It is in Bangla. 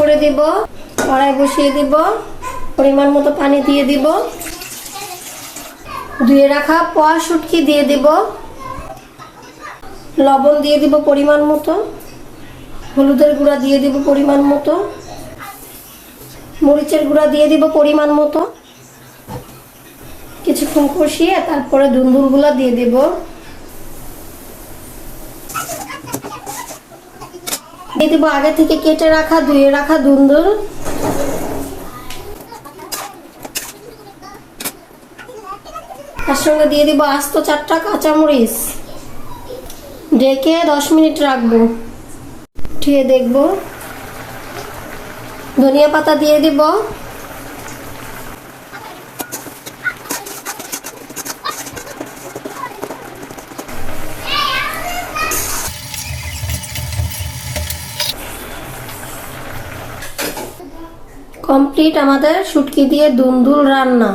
করে দিব, কড়াই বসিয়ে দিব, পরিমাণ মতো পানি দিয়ে দিব। ধুয়ে রাখা পোয়া শুটকি দিয়ে দিব। লবণ দিয়ে দিব পরিমাণ মতো। হলুদের গুঁড়া দিয়ে দিব পরিমাণ মতো। মরিচের গুঁড়া দিয়ে দিব পরিমাণ মতো। কিছুক্ষণ কষিয়ে তারপরে দুন্দুলগুলো দিয়ে দিব। দিয়ে আগে থেকে কেটে রাখা, ধুয়ে রাখা দুন্দুর তার সঙ্গে দিয়ে দিব আস্ত চারটা কাঁচামরিচ। ডেকে দশ মিনিট রাখব। উঠিয়ে দেখব। ধনিয়া পাতা দিয়ে দিব। কমপ্লিট আমাদের শুটকি দিয়ে দুন্দুল রান্না।